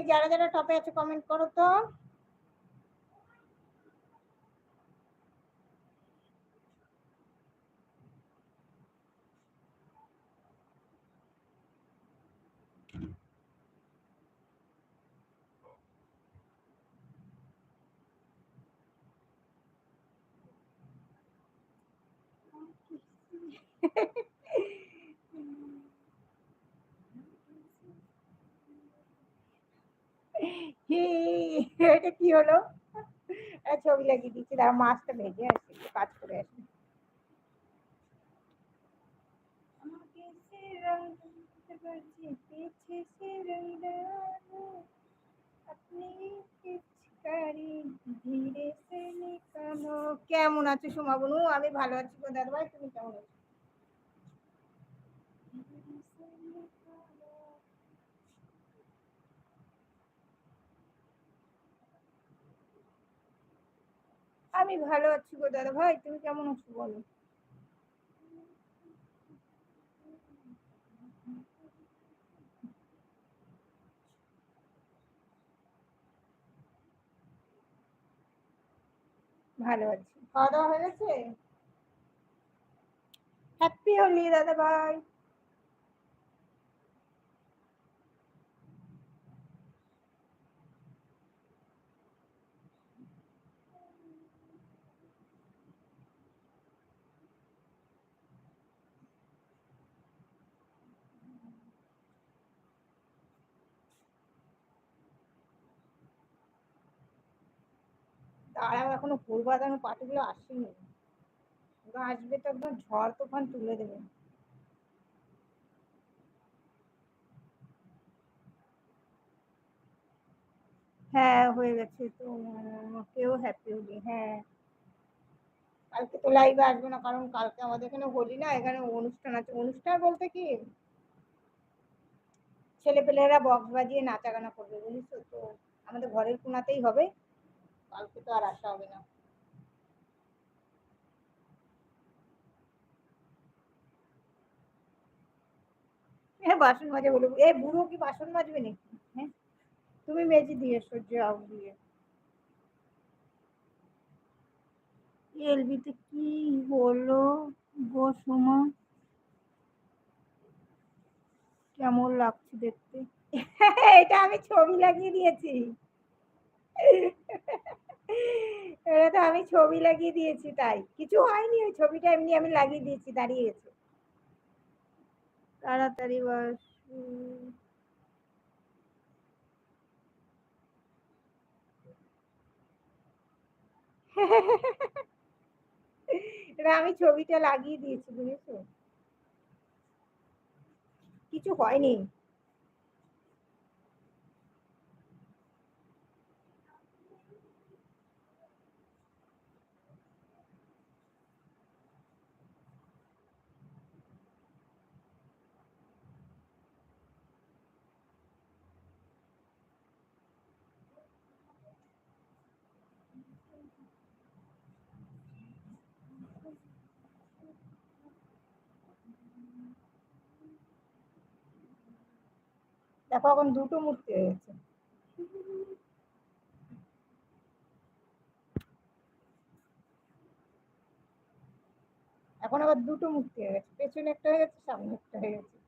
এই যারা যারা টপে আছে কমেন্ট করো তো। এটা কি হলো। ছবি লাগিয়ে দিচ্ছি তার মাছটা ভেজে আসছে, কাজ করে আসি কেমন আছো সোমা বনু? আমি ভালো আছি গো দাদা ভাই তুমি কেমন আছো? আমি ভালো আছি গো দাদা ভাই তুমি কেমন আছো বলো? ভালো আছি। খাওয়া দাওয়া হয়ে গেছে? হ্যাপি হোলি দাদা ভাই। দাঁড়াও এখনও ফুল বাঁধানো আসেনি। ওরা আসবে তো একদম ঝড় তুফান তুলে দেবে। হ্যাঁ হয়ে গেছে তো, কেউ হ্যাপি হলি হ্যাঁ। কালকে তো লাইভে আসবে না, কারণ কালকে আমাদের এখানে হোলি না, এখানে অনুষ্ঠান আছে। অনুষ্ঠান বলতে কি? ছেলেপেলেরা বক্স বাজিয়ে নাচা গানা করবে, বুঝেছ? তো আমাদের ঘরের কোনাতেই হবে। কালকে তো আর আসা হবে না। বাসন মাজে বলে, এ বুড়ো কি বাসন মাজবে নাকি? হ্যাঁ? তুমি মেজে দিয়ে এসো, যাও দিয়ে এলবিতে কি হলো গো সোমা? কেমন লাগছে দেখতে? এটা আমি ছবি লাগিয়ে দিয়েছি। এটা তো আমি ছবি লাগিয়ে দিয়েছি তাই। কিছু হয়নি ওই ছবিটা এমনি আমি লাগিয়ে দিয়েছি দাঁড়িয়ে গেছে। তাড়াতাড়ি বাস এটা আমি ছবিটা লাগিয়ে দিয়েছি বুঝেছ? কিছু হয়নি। দেখো এখন দুটো মূর্তি হয়ে গেছে এখন আবার দুটো মূর্তি হয়ে গেছে, পেছনে একটা হয়ে গেছে, সামনে একটা হয়ে গেছে।